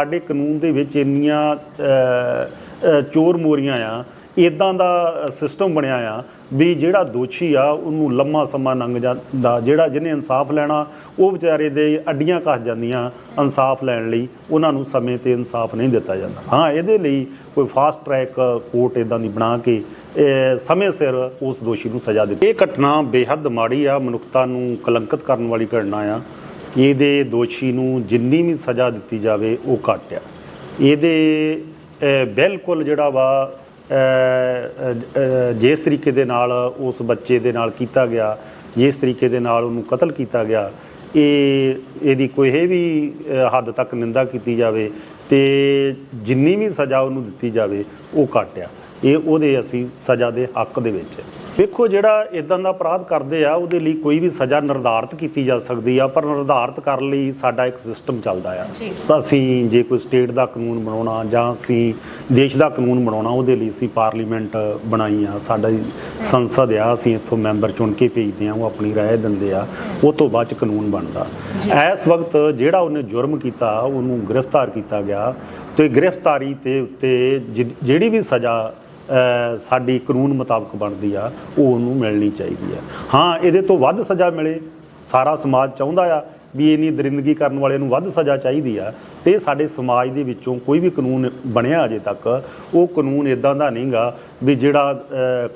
ਸਾਡੇ ਕਾਨੂੰਨ ਦੇ ਵਿੱਚ ਇੰਨੀਆਂ ਚੋਰ ਮੋਰੀਆਂ ਆ ਇਦਾਂ ਦਾ ਸਿਸਟਮ ਬਣਿਆ ਆ ਵੀ ਜਿਹੜਾ ਦੋਸ਼ੀ ਆ, ਉਹਨੂੰ ਲੰਮਾ ਸਮਾਂ ਲੰਘ ਜਾਂਦਾ। ਜਿਹੜਾ ਜਿਹਨੇ ਇਨਸਾਫ ਲੈਣਾ, ਉਹ ਵਿਚਾਰੇ ਦੇ ਅੱਡੀਆਂ ਕੱਸ ਜਾਂਦੀਆਂ ਇਨਸਾਫ ਲੈਣ ਲਈ। ਉਹਨਾਂ ਨੂੰ ਸਮੇਂ ਤੇ ਇਨਸਾਫ ਨਹੀਂ ਦਿੱਤਾ ਜਾਂਦਾ। ਹਾਂ, ਇਹਦੇ ਲਈ ਕੋਈ ਫਾਸਟ ਟਰੈਕ ਕੋਰਟ ਇਦਾਂ ਦੀ ਬਣਾ ਕੇ ਸਮੇਂ ਸਿਰ ਉਸ ਦੋਸ਼ੀ ਨੂੰ ਸਜ਼ਾ ਦਿੱਤੀ। ਇਹ ਘਟਨਾ ਬੇਹੱਦ ਮਾੜੀ ਆ, ਮਨੁੱਖਤਾ ਨੂੰ ਕਲੰਕਿਤ ਕਰਨ ਵਾਲੀ ਘਟਨਾ ਆ। ਇਹਦੇ ਦੋਸ਼ੀ ਨੂੰ ਜਿੰਨੀ ਵੀ ਸਜ਼ਾ ਦਿੱਤੀ ਜਾਵੇ ਉਹ ਘੱਟ ਆ। ਇਹਦੇ ਬਿਲਕੁਲ ਜਿਹੜਾ ਵਾ ਜਿਸ ਤਰੀਕੇ ਦੇ ਨਾਲ ਉਸ ਬੱਚੇ ਦੇ ਨਾਲ ਕੀਤਾ ਗਿਆ, ਜਿਸ ਤਰੀਕੇ ਦੇ ਨਾਲ ਉਹਨੂੰ ਕਤਲ ਕੀਤਾ ਗਿਆ, ਇਹ, ਇਹਦੀ ਕੋਈ ਇਹ ਵੀ ਹੱਦ ਤੱਕ ਨਿੰਦਾ ਕੀਤੀ ਜਾਵੇ ਤੇ ਜਿੰਨੀ ਵੀ ਸਜ਼ਾ ਉਹਨੂੰ ਦਿੱਤੀ ਜਾਵੇ ਉਹ ਘੱਟ ਆ। ਇਹ ਉਹਦੇ ਅਸੀਂ ਸਜ਼ਾ ਦੇ ਹੱਕ ਦੇ ਵਿੱਚ। ਵੇਖੋ ਜਿਹੜਾ ਇਦਾਂ ਦਾ ਅਪਰਾਧ ਕਰਦੇ ਆ ਉਹਦੇ ਲਈ ਕੋਈ ਵੀ ਸਜ਼ਾ ਨਿਰਧਾਰਤ ਕੀਤੀ ਜਾ ਸਕਦੀ ਆ ਪਰ ਨਿਰਧਾਰਤ ਕਰਨ ਲਈ ਸਾਡਾ ਇੱਕ ਸਿਸਟਮ ਚੱਲਦਾ ਆ। ਅਸੀਂ ਜੇ ਕੋਈ ਸਟੇਟ ਦਾ ਕਾਨੂੰਨ ਬਣਾਉਣਾ ਜਾਂ ਅਸੀਂ ਦੇਸ਼ ਦਾ ਕਾਨੂੰਨ ਬਣਾਉਣਾ ਉਹਦੇ ਲਈ ਅਸੀਂ ਪਾਰਲੀਮੈਂਟ ਬਣਾਈ ਆ। ਸਾਡਾ ਸੰਸਦ ਆ ਅਸੀਂ ਇੱਥੋਂ ਮੈਂਬਰ ਚੁਣ ਕੇ ਭੇਜਦੇ ਆ ਉਹ ਆਪਣੀ ਰਾਏ ਦਿੰਦੇ ਆ। ਉਹ ਤੋਂ ਬਾਅਦ ਚ ਕਾਨੂੰਨ ਬਣਦਾ। ਇਸ ਵਕਤ ਜਿਹੜਾ ਉਹਨੇ ਜੁਰਮ ਕੀਤਾ ਉਹਨੂੰ ਗ੍ਰਿਫਤਾਰ ਕੀਤਾ ਗਿਆ ਤੇ ਗ੍ਰਿਫਤਾਰੀ ਤੇ ਉੱਤੇ ਜਿਹੜੀ ਵੀ ਸਜ਼ਾ ਸਾਡੀ ਕਾਨੂੰਨ ਮੁਤਾਬਕ ਬਣਦੀ ਆ, ਉਹ ਉਹਨੂੰ ਮਿਲਣੀ ਚਾਹੀਦੀ ਆ। ਹਾਂ, ਇਹਦੇ ਤੋਂ ਵੱਧ ਸਜ਼ਾ ਮਿਲੇ, ਸਾਰਾ ਸਮਾਜ ਚਾਹੁੰਦਾ ਆ ਵੀ ਇੰਨੀ ਦਰਿੰਦਗੀ ਕਰਨ ਵਾਲੇ ਨੂੰ ਵੱਧ ਸਜ਼ਾ ਚਾਹੀਦੀ ਆ ਤੇ ਸਾਡੇ ਸਮਾਜ ਦੇ ਵਿੱਚੋਂ ਕੋਈ ਵੀ ਕਾਨੂੰਨ ਬਣਿਆ ਅਜੇ ਤੱਕ ਉਹ ਕਾਨੂੰਨ ਇਦਾਂ ਦਾ ਨਹੀਂਗਾ ਵੀ ਜਿਹੜਾ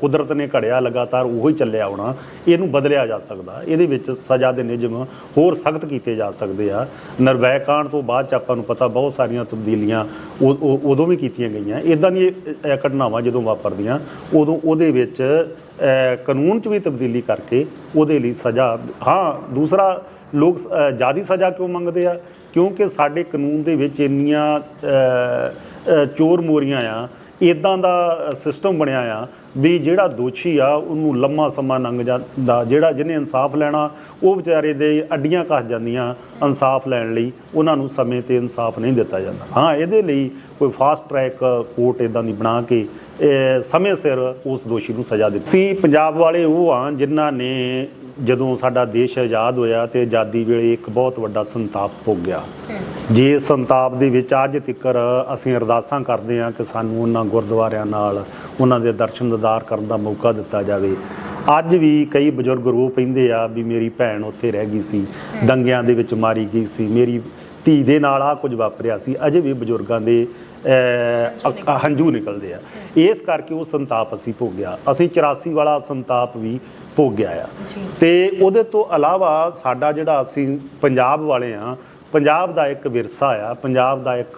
ਕੁਦਰਤ ਨੇ ਘੜਿਆ ਲਗਾਤਾਰ ਉਹੀ ਚੱਲਿਆ ਹੋਣਾ ਇਹਨੂੰ ਬਦਲਿਆ ਜਾ ਸਕਦਾ। ਇਹਦੇ ਵਿੱਚ ਸਜ਼ਾ ਦੇ ਨਿਯਮ ਹੋਰ ਸਖਤ ਕੀਤੇ ਜਾ ਸਕਦੇ ਆ। ਨਿਰਭੈ ਕਾਂਡ ਤੋਂ ਬਾਅਦ ਚ ਆਪਾਂ ਨੂੰ ਪਤਾ ਬਹੁਤ ਸਾਰੀਆਂ ਤਬਦੀਲੀਆਂ ਉਹ- ਉਦੋਂ ਵੀ ਕੀਤੀਆਂ ਗਈਆਂ। ਇਦਾਂ ਦੀਆਂ ਘਟਨਾਵਾਂ ਜਦੋਂ ਵਾਪਰਦੀਆਂ ਉਦੋਂ ਉਹਦੇ ਵਿੱਚ ਕਾਨੂੰਨ 'ਚ ਵੀ ਤਬਦੀਲੀ ਕਰਕੇ ਉਹਦੇ ਲਈ ਸਜ਼ਾ ਹਾਂ ਦੂਸਰਾ ਲੋਕ ਅ, ਜ਼ਿਆਦੀ ਸਜ਼ਾ ਕਿਉਂ ਮੰਗਦੇ ਆ? ਕਿਉਂਕਿ ਸਾਡੇ ਕਾਨੂੰਨ ਦੇ ਵਿੱਚ ਇੰਨੀਆਂ ਚੋਰ ਮੋਰੀਆਂ ਆ ਇਦਾਂ ਦਾ ਸਿਸਟਮ ਬਣਿਆ ਆ ਵੀ ਜਿਹੜਾ ਦੋਸ਼ੀ ਆ, ਉਹਨੂੰ ਲੰਮਾ ਸਮਾਂ ਲੰਘ ਜਾਂਦਾ, ਜਿਹੜਾ ਜਿਹਨੇ ਇਨਸਾਫ ਲੈਣਾ, ਉਹ ਵਿਚਾਰੇ ਦੇ ਅੱਡੀਆਂ ਕੱਸ ਜਾਂਦੀਆਂ ਇਨਸਾਫ ਲੈਣ ਲਈ, ਉਹਨਾਂ ਨੂੰ ਸਮੇਂ ਤੇ ਇਨਸਾਫ ਨਹੀਂ ਦਿੱਤਾ ਜਾਂਦਾ। ਹਾਂ, ਇਹਦੇ ਲਈ ਕੋਈ ਫਾਸਟ ਟਰੈਕ ਕੋਰਟ ਇਦਾਂ ਦੀ ਬਣਾ ਕੇ ਸਮੇਂ ਸਿਰ ਉਸ ਦੋਸ਼ੀ ਨੂੰ ਸਜ਼ਾ ਦਿੱਤੀ। ਸੀ ਪੰਜਾਬ ਵਾਲੇ ਉਹ ਆ ਜਿਨ੍ਹਾਂ ਨੇ ਜਦੋਂ ਸਾਡਾ ਦੇਸ਼ ਆਜ਼ਾਦ ਹੋਇਆ ਤੇ ਆਜ਼ਾਦੀ ਵੇਲੇ ਇੱਕ ਬਹੁਤ ਵੱਡਾ ਸੰਤਾਪ ਭੋਗਿਆ ਜੇ ਸੰਤਾਪ ਦੇ ਵਿੱਚ ਅੱਜ ਤੱਕਰ ਅਸੀਂ ਅਰਦਾਸਾਂ ਕਰਦੇ ਹਾਂ ਕਿ ਸਾਨੂੰ ਉਹਨਾਂ ਗੁਰਦੁਆਰਿਆਂ ਨਾਲ ਉਹਨਾਂ ਦੇ ਦਰਸ਼ਨ ਦਿਦਾਰ ਕਰਨ ਦਾ ਮੌਕਾ ਦਿੱਤਾ ਜਾਵੇ। ਅੱਜ ਵੀ ਕਈ ਬਜ਼ੁਰਗ ਰੋ ਪੈਂਦੇ ਆ ਵੀ ਮੇਰੀ ਭੈਣ ਉੱਥੇ ਰਹਿ ਗਈ ਸੀ ਦੰਗਿਆਂ ਦੇ ਵਿੱਚ ਮਾਰੀ ਗਈ ਸੀ। ਮੇਰੀ ਧੀ ਦੇ ਨਾਲ ਆ ਕੁਝ ਵਾਪਰਿਆ ਸੀ ਅਜੇ ਵੀ ਬਜ਼ੁਰਗਾਂ ਦੇ ਹੰਝੂ ਨਿਕਲਦੇ ਆ। ਇਸ ਕਰਕੇ ਉਹ ਸੰਤਾਪ ਅਸੀਂ ਭੋਗਿਆ। ਅਸੀਂ 84 ਵਾਲਾ ਸੰਤਾਪ ਵੀ ਭੋਗਿਆ ਆ। ਤੇ ਉਹਦੇ ਤੋਂ ਇਲਾਵਾ ਸਾਡਾ ਜਿਹੜਾ ਅਸੀਂ ਪੰਜਾਬ ਵਾਲੇ ਆ ਪੰਜਾਬ ਦਾ ਇੱਕ ਵਿਰਸਾ ਆ ਪੰਜਾਬ ਦਾ ਇੱਕ